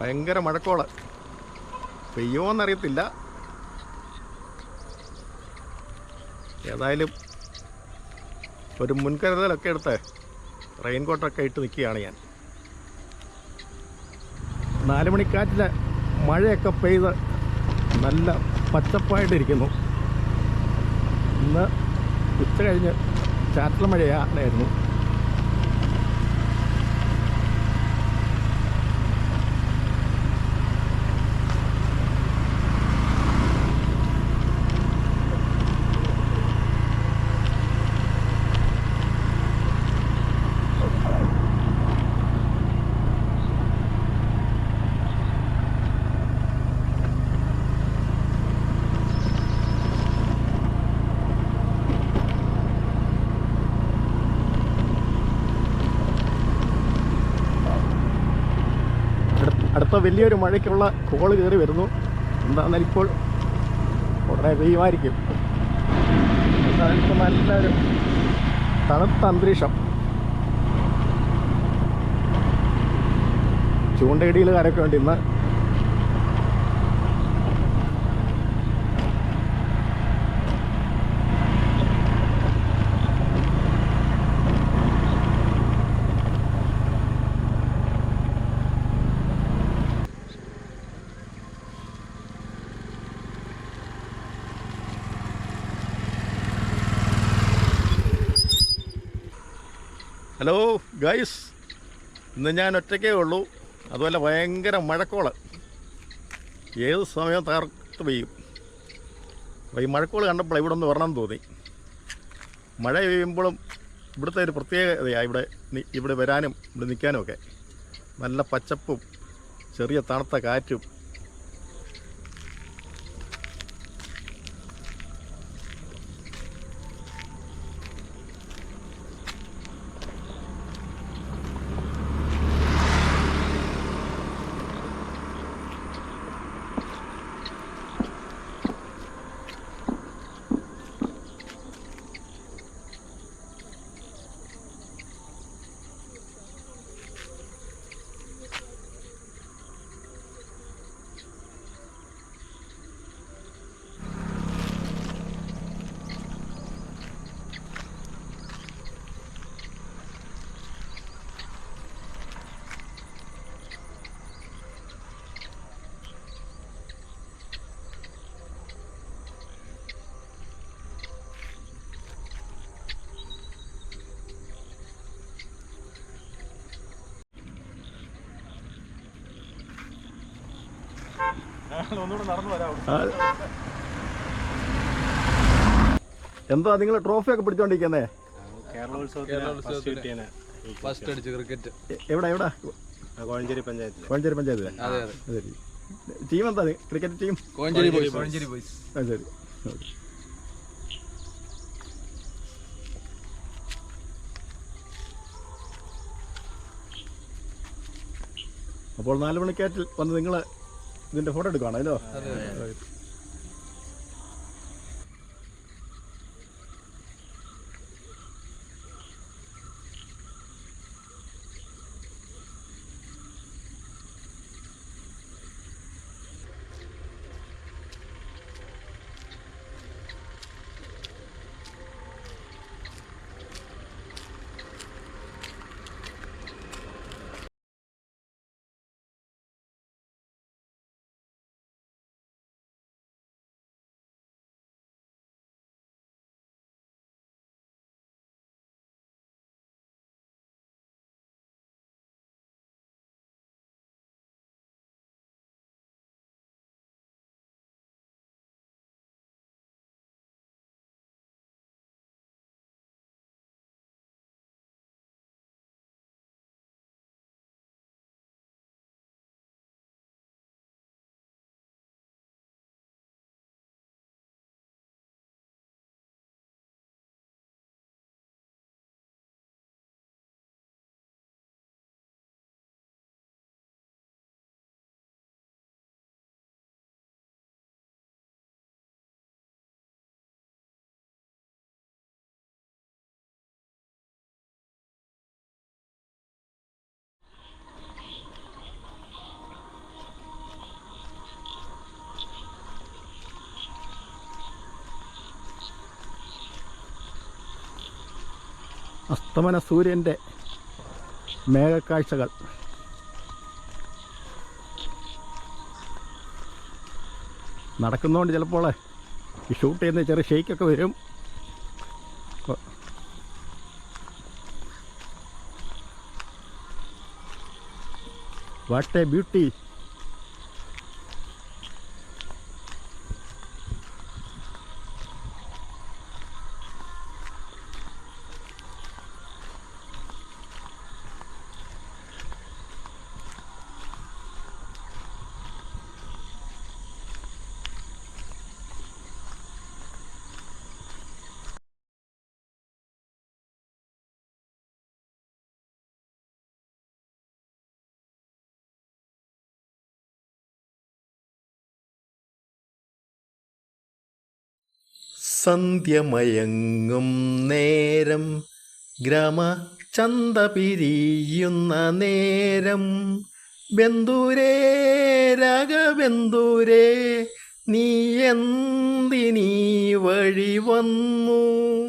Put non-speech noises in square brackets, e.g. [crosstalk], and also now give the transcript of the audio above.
ഭയങ്കര മഴക്കോൾ. പെയ്യുമോന്നറിയത്തില്ല ഏതായാലും ഒരു മുൻകരുതലൊക്കെ എടുത്ത് റെയിൻകോട്ടൊക്കെ ഇട്ട് നിൽക്കുകയാണ് ഞാൻ. നാല് മണിക്കാറ്റിൽ മഴയൊക്കെ പെയ്ത് നല്ല പച്ചപ്പായിട്ടിരിക്കുന്നു. ഇന്ന് ഉച്ച കഴിഞ്ഞ് ചാറ്റൽ മഴയായിരുന്നു അടുത്ത- വലിയൊരു മഴയ്ക്കുള്ള കോൾ കയറി വരുന്നു. എന്താണെന്നാൽ ഇപ്പോൾ ഉടനെ പെയ്യുമായിരിക്കും. നല്ലൊരു തണുത്ത അന്തരീക്ഷം. ചൂണ്ടയിടിയിലുകാരൊക്കെ ഉണ്ട് ഇന്ന്. Hello guys. ഇന്ന് ഞാൻ ഒറ്റയ്ക്കേ ഉള്ളൂ. അതുപോലെ ഭയങ്കര മഴക്കോൾ. ഏത് സമയം തകർത്ത് പെയ്യും. അപ്പോൾ ഈ മഴക്കോൾ കണ്ടപ്പോൾ ഇവിടെ ഒന്ന് വരണം തോന്നി. മഴ പെയ്യുമ്പോഴും ഇവിടുത്തെ ഒരു പ്രത്യേകതയാണ് ഇവിടെ ഇവിടെ വരാനും ഇവിടെ നിൽക്കാനും ഒക്കെ നല്ല പച്ചപ്പും ചെറിയ തണുത്ത കാറ്റും [laughs] എന്താ നിങ്ങൾ ട്രോഫി ഒക്കെ പിടിച്ചോണ്ടിരിക്കുന്നേ ഫസ്റ്റ് അടിച്ചു ക്രിക്കറ്റ് എവിടെ എവിടെ? കോഴഞ്ചേരി പഞ്ചായത്തിൽ കോഴഞ്ചേരി പഞ്ചായത്തിലെ? അതെ അതെ. ശരി. ടീം എന്താ cricket team? Kozhencherry boys Kozhencherry boys ആ ശരി. അപ്പോൾ നാല് മണിക്കാറ്റിൽ വന്ന് നിങ്ങൾ ഇതിന്റെ ഫോട്ടോ എടുക്കുകയാണല്ലോ അസ്തമന സൂര്യന്റെ മേഘക്കാഴ്ചകൾ. നടക്കുന്നതുകൊണ്ട് ചിലപ്പോൾ ഈ ഷൂട്ട് ചെയ്യുന്ന ചെറിയ ഷെയ്ക്കൊക്കെ വരും. What a beauty. സന്ധ്യമയങ്ങും നേരം. ഗ്രാമ ചന്ത പിരിയുന്ന നേരം. ബന്ധുരേ രാഗബന്ധുരേ നീ എന്തിനീ വഴി വന്നു?